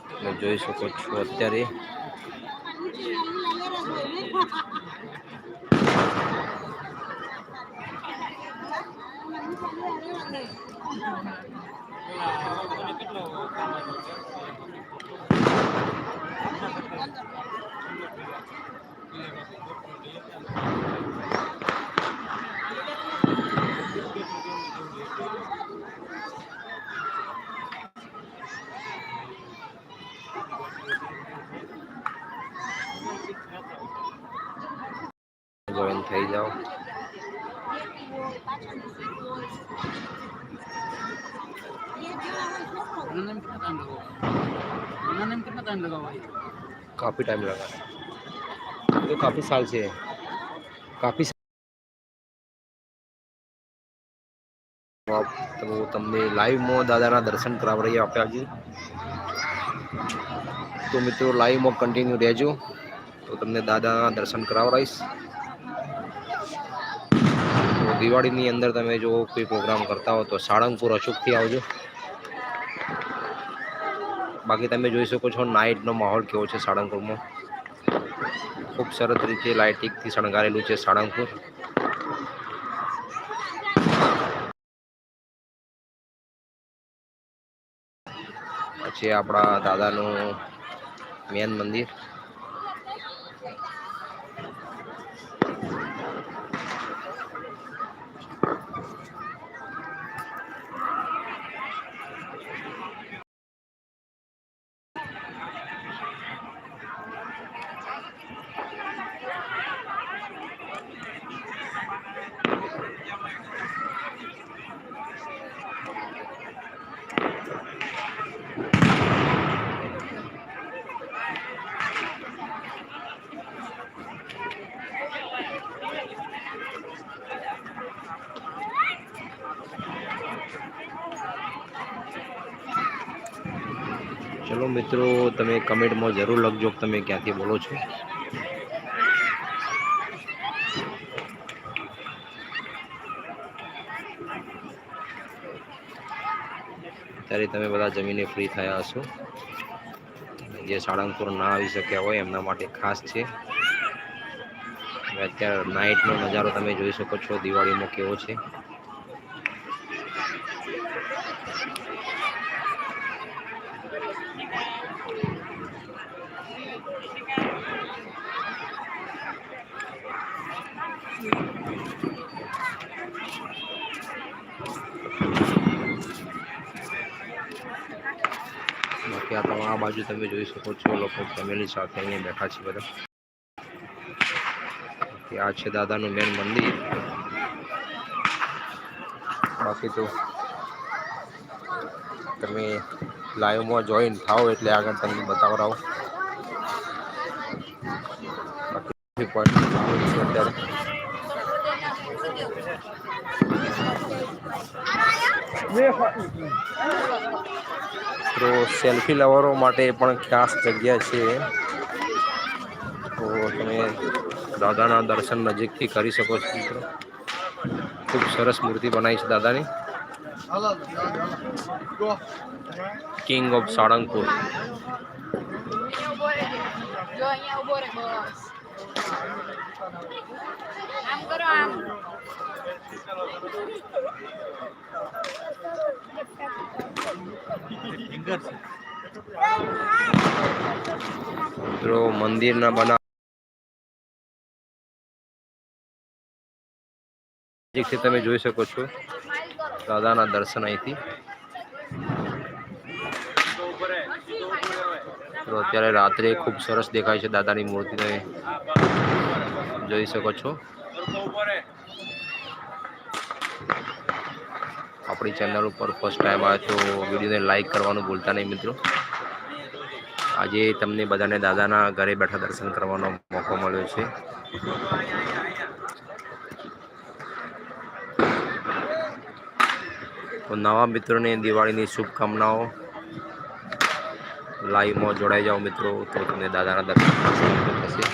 તમે જોઈ શકો છો અત્યારે. જોઈન થઈ જાઓ એના નામ કેટલા ટાઈમ લગાવો એના નામ કેટલા ટાઈમ લગાવો काफी टाइम लगा तो काफी साल से है काफी તો તમને લાઈવમાં દાદાના દર્શન કરાવી રહ્યા આપણે આજે તો મિત્રો લાઈવમાં કન્ટિન્યુ રહેજો તો તમને દાદાના દર્શન કરાવડાવીશ તો દિવાળીની અંદર તમે જો કોઈ પ્રોગ્રામ કરતા હો તો સાળંગપુર અચૂકથી આવજો બાકી તમે જોઈ શકો છો નાઇટનો માહોલ કેવો છે સાળંગપુરમાં. ખૂબ સરસ રીતે લાઇટિંગથી શણગારેલું છે સાળંગપુર. પછી આપણા દાદાનું મેન મંદિર ચલો મિત્રો, તમે કમેન્ટમાં જરૂર લખજો તમે ક્યાંથી બોલો છો. અત્યારે તમે બધા જમીને ફ્રી થયા હશો. જે સાળંગપુર ના આવી શક્યા હોય એમના માટે ખાસ છે. અત્યારે નાઇટનો નજારો તમે જોઈ શકો છો, દિવાળીમાં કેવો છે. બાકી આ તમારા બાજુ તમે જોઈ શકો છો, લોકો ફેમિલી સાથે અહીંયા બેઠા છે બધા. બાકી આ છે દાદાનું મેન મંદિર. બાકી તો તમે લાઈવમાં જોઈન થાઓ એટલે આગળ તમને બતાવડાવો. બાકી અત્યારે. તો સેલ્ફી લવરો માટે પણ ખાસ જગ્યા છે. તો તમે દાદાના દર્શન નજીકથી કરી શકો છો, મિત્રો. ખૂબ સરસ મૂર્તિ બનાવી છે દાદાની. કિંગ ઓફ સાળંગપુર જો અહીંયા ઊભો રહે, બસ. આમ કરો આમ મંદિરના બના તમે જોઈ શકો છો. દાદાના દર્શન અહીંથી. તો અત્યારે રાત્રે ખૂબ સરસ દેખાય છે દાદાની મૂર્તિ તમે જોઈ શકો છો. આપણી ચેનલ ઉપર ફર્સ્ટ ટાઈમ આવે તો વિડીયોને લાઈક કરવાનું ભૂલતા નહીં મિત્રો. આજે તમને બધાને દાદાના ઘરે બેઠા દર્શન કરવાનો મોકો મળ્યો છે. તો નવા મિત્રોને દિવાળીની શુભકામનાઓ. લાઈવમાં જોડાઈ જાઓ મિત્રો, તો તમને દાદાના દર્શન થશે.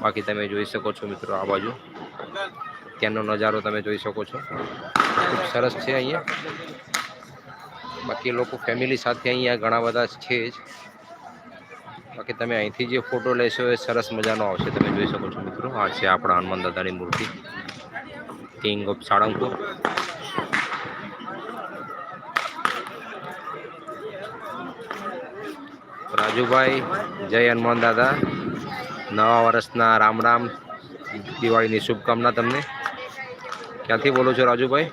બાકી તમે જોઈ શકો છો મિત્રો આ બાજુ. ત્યાંનો નજારો તમે જોઈ શકો છો. ખૂબ સરસ છે અહીંયા. બાકી લોકો ફેમિલી સાથે અહીંયા ઘણા બધા છે જ. બાકી તમે અહીંથી જે ફોટો લેશો એ સરસ મજાનો આવશે, તમે જોઈ શકો છો મિત્રો. આ છે આપણા હનુમાન દાદાની મૂર્તિ. કિંગ ઓફ સાળંગપુર રાજુભાઈ, જય હનુમાન દાદા. નવા વર્ષના રામ રામ, દિવાળીની શુભકામના તમને. ક્યાંથી બોલો છો રાજુભાઈ?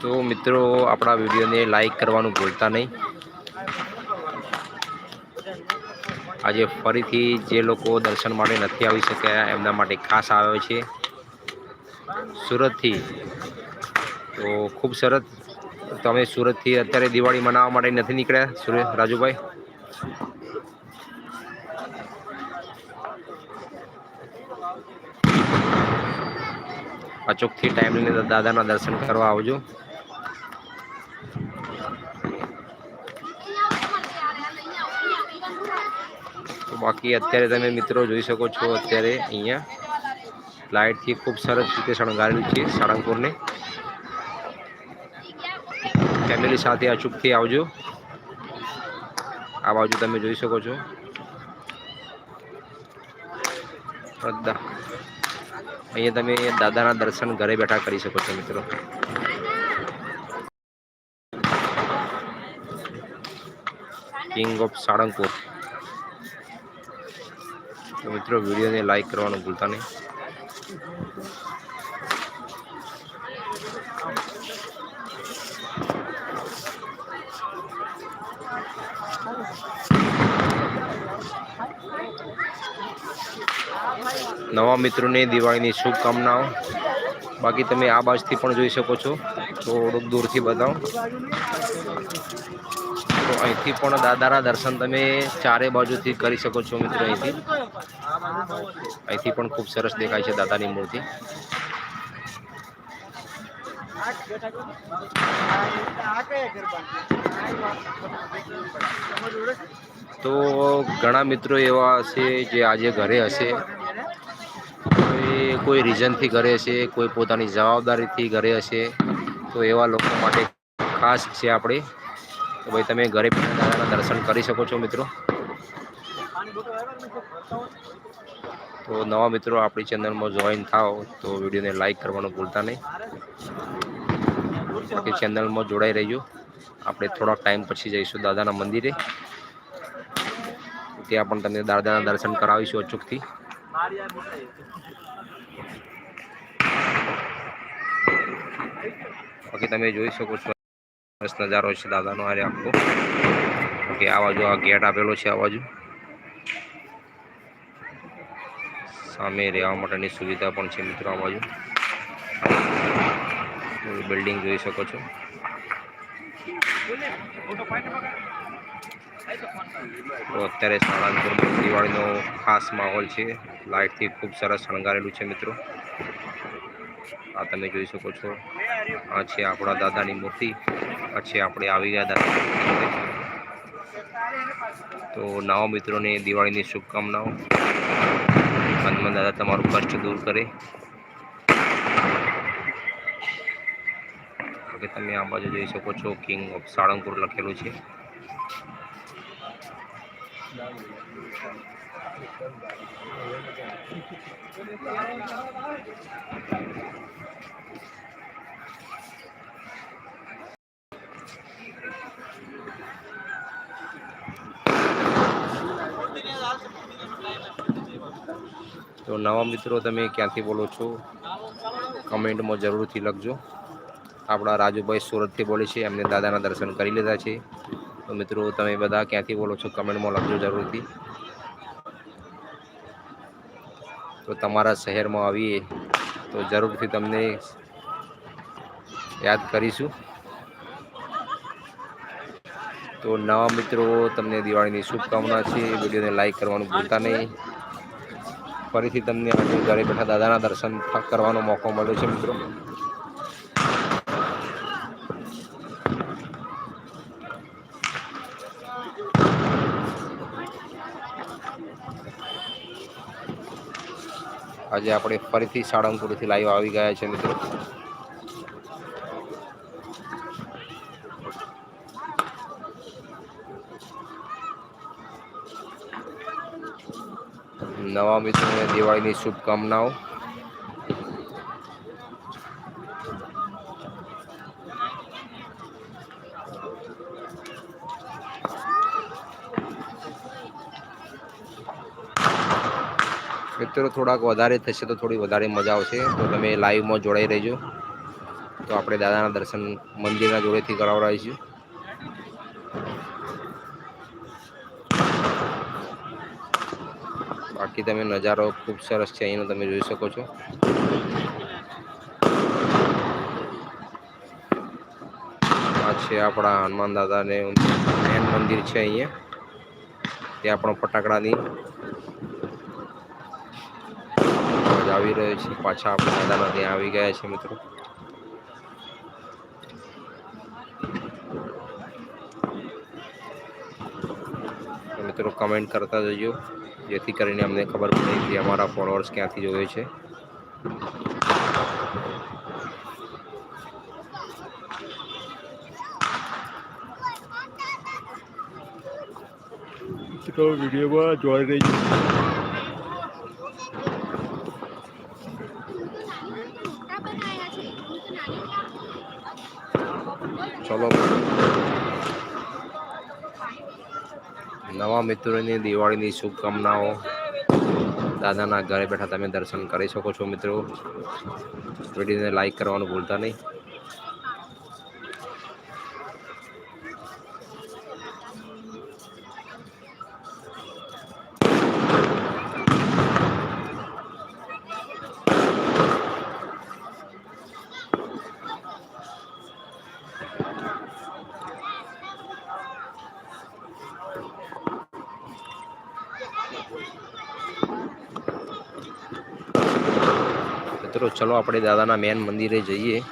તો મિત્રો, આપણા વિડીયોને લાઈક કરવાનું ભૂલતા નહીં. આજે ફરીથી જે લોકો દર્શન માટે નથી આવી શક્યા એમના માટે ખાસ આવ્યો છે. સુરતથી. તો ખૂબ સરસ. તમે સુરતથી અત્યારે દિવાળી મનાવવા માટે નથી નીકળ્યા સુરત રાજુભાઈ? અચૂકથી ટાઈમ લઈને દાદાના દર્શન કરવા આવજો. બાકી અત્યારે તમે મિત્રો જોઈ શકો છો અત્યારે અહીંયા. લાઇટથી ખૂબ સરસ રીતે શણગારેલું છે સાળંગપુરને. ફેમિલી સાથે અચૂકથી આવજો. આ બાજુ તમે જોઈ શકો છો. અહીંયા તમે દાદાના દર્શન ઘરે બેઠા કરી શકો છો મિત્રો. King of Salangpur. તો મિત્રો, વિડીયોને લાઈક કરવાનું ભૂલતા નહીં. નવા મિત્રોને દિવાળીની શુભકામનાઓ. બાકી તમે આ બાજથી પણ જોઈ શકો છો. થોડુંક દૂરથી બતાવો. તો અહીંથી પણ દાદાના દર્શન તમે ચારે બાજુથી કરી શકો છો મિત્રો અહીંથી. અહીંથી પણ ખૂબ સરસ દેખાય છે દાદાની મૂર્તિ. તો ઘણા મિત્રો એવા હશે જે આજે ઘરે હશે. કોઈ કોઈ રીઝનથી ઘરે હશે કોઈ પોતાની જવાબદારીથી ઘરે હશે, તો એવા લોકો માટે ખાસ છે આપણે. તો ભાઈ, તમે ઘરે પણ દર્શન કરી શકો છો મિત્રો. તો નવા મિત્રો, આપણી ચેનલમાં જોઈન થાઓ તો વિડીયોને લાઈક કરવાનું ભૂલતા નહીં. બાકી ચેનલમાં જોડાઈ રહેજો. આપણે થોડાક ટાઈમ પછી જઈશું દાદાના મંદિરે. ત્યાં પણ તમને દાદાના દર્શન કરાવીશું અચૂકથી. બાકી તમે જોઈ શકો છો સરસ નજારો છે દાદાનો આરે આખો. બાકી આ બાજુ આ ગેટ આપેલો છે આ બાજુ. સામે રહેવા માટેની સુવિધા પણ છે મિત્રો આ બાજુ. બિલ્ડિંગ જોઈ શકો છો. તો અત્યારે સાળંગપુરમાં દિવાળીનો ખાસ માહોલ છે. લાઇટથી ખૂબ સરસ શણગારેલું છે મિત્રો. આ તમે જોઈ શકો છો. આ છે આપણા દાદાની મૂર્તિ. પછી આપણે આવી ગયા દાદા. તો નવા મિત્રોને દિવાળીની શુભકામનાઓ. હનુમાન દાદા તમારું કષ્ટ દૂર કરે. કે તમે આ બાજુ જોઈ શકો છો કિંગ ઓફ સાળંગપુર લખેલું છે. તો નવા મિત્રો તમે ક્યાંથી બોલો છો? કમેન્ટમાં જરૂરથી લખજો. આપણા રાજુભાઈ સુરતથી બોલે છે, એમને દાદાના દર્શન કરી લીધા છે. તો મિત્રો, તમે બધા ક્યાંથી બોલો છો કમેન્ટમાં લખજો જરૂરથી. તો તમારા શહેરમાં આવીએ, તો જરૂરથી તમને યાદ કરીશું. તો નવા મિત્રો, તમને દિવાળીની શુભકામના છે. વિડીયોને લાઈક કરવાનું ભૂલતા નહીં. ફરીથી તમને ઘરે બેઠા દાદાના દર્શન કરવાનો મોકો મળ્યો છે, મિત્રો. આજે આપણે ફરીથી સાળંગપુરથી લાઈવ આવી ગયા છે, મિત્રો. નવા મિત્રોને દિવાળીની શુભકામનાઓ. મિત્રો, થોડાક વધારે થશે તો થોડી વધારે મજા આવશે. તો તમે લાઈવમાં જોડાઈ રહેજો. તો આપણે દાદાના દર્શન મંદિરના જોડેથી કરાવડાવીશું. બાકી તમે નજારો ખૂબ સરસ છે, અહીંનો તમે જોઈ શકો છો. આ છે આપણા હનુમાન દાદાને મેન મંદિર છે અહીંયા. ત્યાં પણ ફટાકડાની અવાજ આવી રહ્યો છે. પાછા આપણે દાદાના ત્યાં આવી ગયા છે મિત્રો. મિત્રો કમેન્ટ કરતા જજો. જેથી કરીને અમને ખબર પડે કે અમારા ફોલોઅર્સ ક્યાંથી જોવે છે. વિડીયોમાં જોઈ રહી ચલો. નવા મિત્રોની દિવાળીની શુભકામનાઓ. દાદાના ઘરે બેઠા તમે દર્શન કરી શકો છો મિત્રો. વિડીયોને લાઈક કરવાનું ભૂલતા નહીં. મિત્રો, ચલો આપણે દાદાના મેન મંદિરે જઈએ.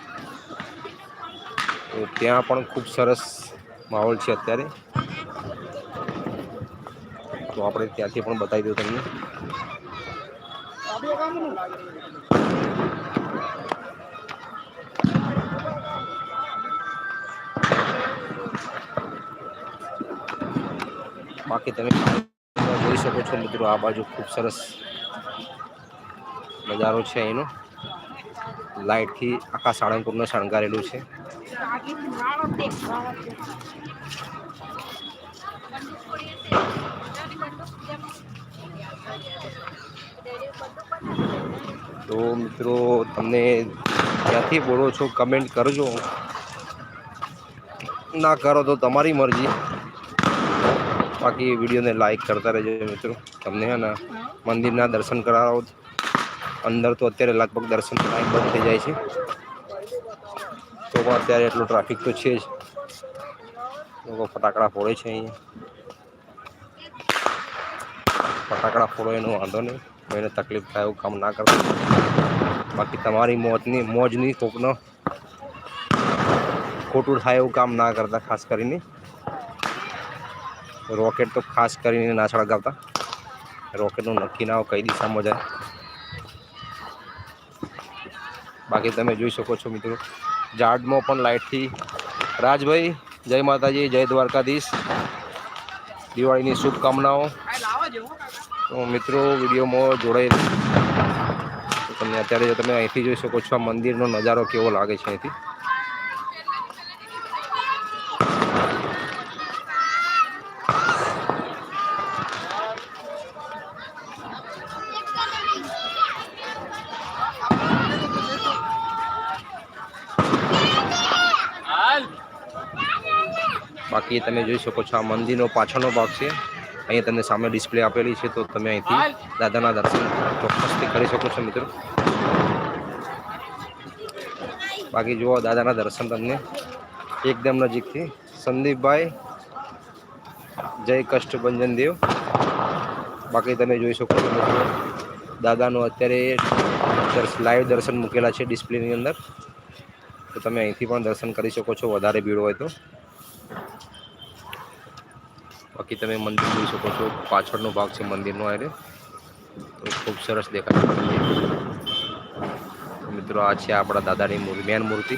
તો ત્યાં પણ ખૂબ સરસ માહોલ છે અત્યારે. તો આપણે ત્યાંથી પણ બતાવી દઉં તમને. બાકી તમે જોઈ શકો છો મિત્રો, આ બાજુ ખૂબ સરસ નજારો છે એનો લાઇટથી આખા સાળંગપુરને શણગારેલું છે. તો મિત્રો, તમને ક્યાંથી બોલો છો કમેન્ટ કરજો. ના કરો તો તમારી મરજી. બાકી વિડીયોને લાઈક કરતા રહેજો મિત્રો. તમને હે ને મંદિરના દર્શન કરાવો. અંદર તો અત્યારે લગભગ દર્શન ટાઈમ બંધ થઈ જાય છે. તો પણ અત્યારે એટલો ટ્રાફિક તો છે જ. લોકો ફટાકડા ફોડે છે અહીંયા. ફટાકડા ફોડો એનો વાંધો નહીં. કોઈને તકલીફ થાય એવું કામ ના કરતા. બાકી તમારી મોજની મોજની કોકનો ખોટું થાય એવું કામ ના કરતા, ખાસ કરીને. રોકેટ તો ખાસ કરીને ના સળગાવતા રોકેટનું નક્કી ના હોય કઈ દિશામાં જાય. બાકી તમે જોઈ શકો છો મિત્રો. ઝાડમાં પણ લાઇટથી. રાજભાઈ, જય માતાજી, જય દ્વારકાધીશ. દિવાળીની શુભકામનાઓ. તો મિત્રો, વિડીયોમાં જોડાઈ તમને અત્યારે તમે અહીંથી જોઈ શકો છો, આ મંદિરનો નજારો કેવો લાગે છે અહીંથી. બાકી તમે જોઈ શકો છો આ મંદિરનો પાછળનો ભાગ છે. અહીંયા તમને સામે ડિસ્પ્લે આપેલી છે, તો તમે અહીંથી દાદાના દર્શન ચોક્કસથી કરી શકો છો મિત્રો. બાકી જુઓ દાદાના દર્શન તમને એકદમ નજીકથી. સંદીપભાઈ, જય કષ્ટભંજન દેવ. બાકી તમે જોઈ શકો છો મિત્રો, દાદાનું અત્યારે લાઈવ દર્શન મૂકેલા છે ડિસ્પ્લેની અંદર. તો તમે અહીંથી પણ દર્શન કરી શકો છો, વધારે ભીડ હોય તો. બાકી તમે મંદિર જોઈ શકો છો. પાછળનો ભાગ છે મંદિરનો આરે. તો ખૂબ સરસ દેખાય છે મિત્રો, આ છે આપણા દાદાની મેન મૂર્તિ.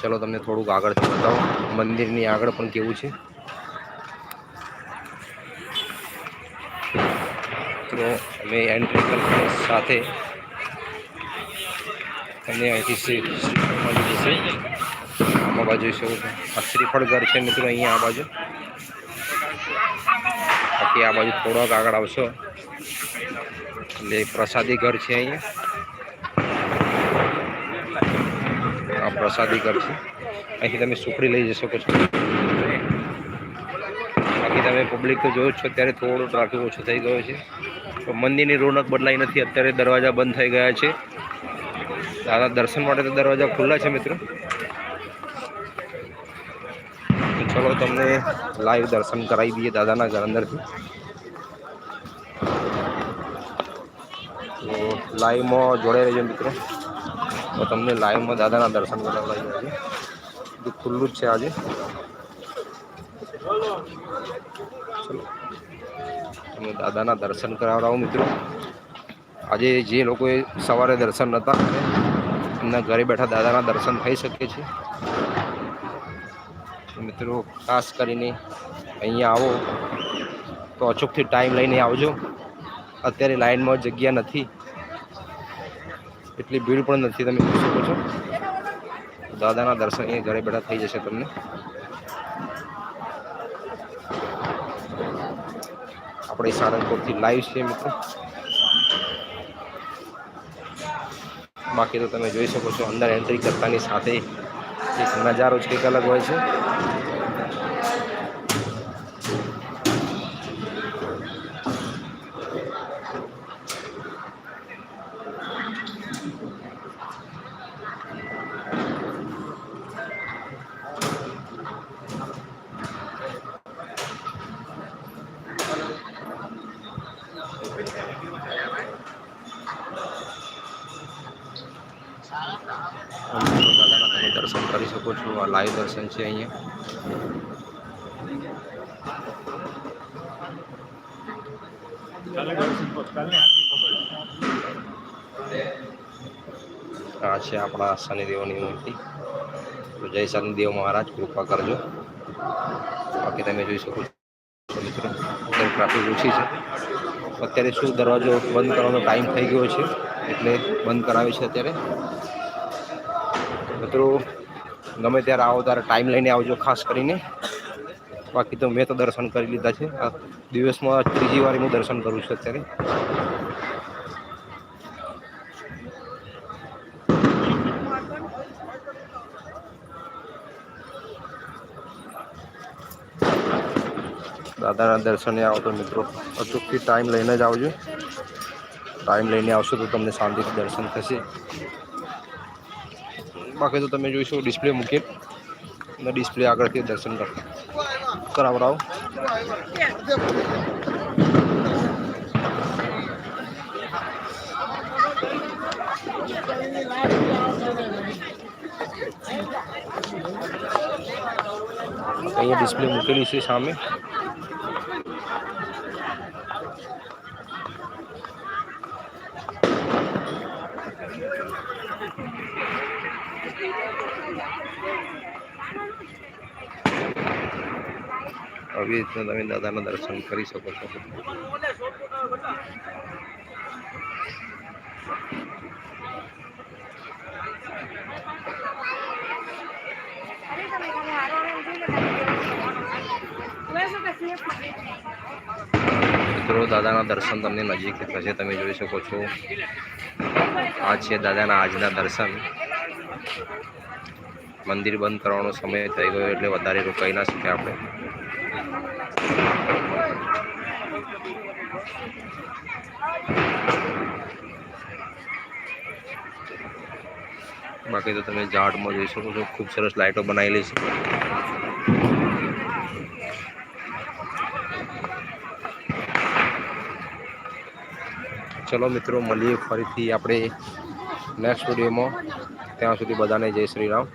ચલો તમને થોડુંક આગળથી બતાવો. મંદિરની આગળ પણ કેવું છે. તો અમે એન્ટ્રી સાથે તમને અહીંથી મળી જશે. આમાં બાજુ શું છે. આ શ્રીફળ ઘર છે મિત્રો, અહીંયા આ બાજુ. બાકી આ બાજુ થોડોક આગળ આવશો. એટલે પ્રસાદી ઘર છે અહીંયા. આ પ્રસાદી ઘર છે. અહીંથી તમે સુખડી લઈ જઈ શકો છો. બાકી તમે પબ્લિક તો જોયો છો, અત્યારે થોડો ટ્રાફિક ઓછો થઈ ગયો છે. મંદિરની રોનક બદલાઈ નથી. અત્યારે દરવાજા બંધ થઈ ગયા છે. દાદા દર્શન માટે તો દરવાજા ખુલ્લા છે મિત્રો. ચલો તમને લાઈવ દર્શન કરાવી દઈએ દાદાના ઘર અંદરથી. તો લાઈવમાં જોડાઈ રહેજો મિત્રો. તો તમને લાઈવમાં દાદાના દર્શન કરાવવા આજે બધું ખુલ્લું જ છે આજે. ચલો. તમે દાદાના દર્શન કરાવડાવો મિત્રો. આજે જે લોકોએ સવારે દર્શન નહોતા કર્યા, એમના ઘરે બેઠા દાદાના દર્શન થઈ શકે છે. મિત્રો, ખાસ કરીને અહીંયા આવો તો અચૂકથી ટાઈમ લઈને આવજો. અત્યારે લાઈનમાં જગ્યા નથી. એટલી ભીડ પણ નથી, તમે જોઈ શકો છો. દાદાના દર્શન અહીંયા ઘરે બેઠા થઈ જશે તમને. આપણે સારંગપુરથી લાઈવ છે મિત્રો. બાકી તો તમે જોઈ શકો છો અંદર એન્ટ્રી કરતાની સાથે એક નજારો જ કંઈક અલગ હોય છે દાદાના તમે દર્શન કરી આ લાઈવ દર્શન છે અહીંયા? આ છે આપણા શનિદેવની મૂર્તિ. તો જય શનિદેવ મહારાજ, કૃપા કરજો. બાકી તમે જોઈ શકો છો મિત્રો ટ્રાફિક ઓછી છે. અત્યારે શું દરવાજો બંધ કરવાનો ટાઈમ થઈ ગયો છે, એટલે બંધ કરાવે છે અત્યારે. મિત્રો ગમે ત્યારે આવો ત્યારે ટાઈમ લઈને આવજો ખાસ કરીને. બાકી તો મેં તો દર્શન કરી લીધા છે. આ દિવસમાં ત્રીજી વાર હું દર્શન કરું છું અત્યારે. દાદાના દર્શને આવો તો મિત્રો, અચૂકથી ટાઈમ લઈને જ આવજો. ટાઈમ લઈને આવશો તો તમને શાંતિથી દર્શન થશે. બાકી તો તમે જોઈશો ડિસ્પ્લે મૂકીએ. અને ડિસ્પ્લે આગળથી દર્શન કર. કરાવડાવો અહીંયા ડિસ્પ્લે મૂકેલી છે સામે. આવી રીતના તમે દાદાના દર્શન કરી શકો છો. મિત્રો, દાદાના દર્શન તમને નજીક થશે તમે જોઈ શકો છો. આ છે દાદાના આજના દર્શન. મંદિર બંધ કરવાનો સમય થઈ ગયો એટલે વધારે રોકાઈ ના શકે આપણે. બાકી તો તમે ઝાડમાં જોઈ શકો છો, ખૂબ સરસ લાઇટો બનાવેલી છે. ચલો મિત્રો, મળીએ ફરીથી આપણે નેક્સ્ટ વિડીયોમાં ત્યાં સુધી બધાને જય શ્રી રામ.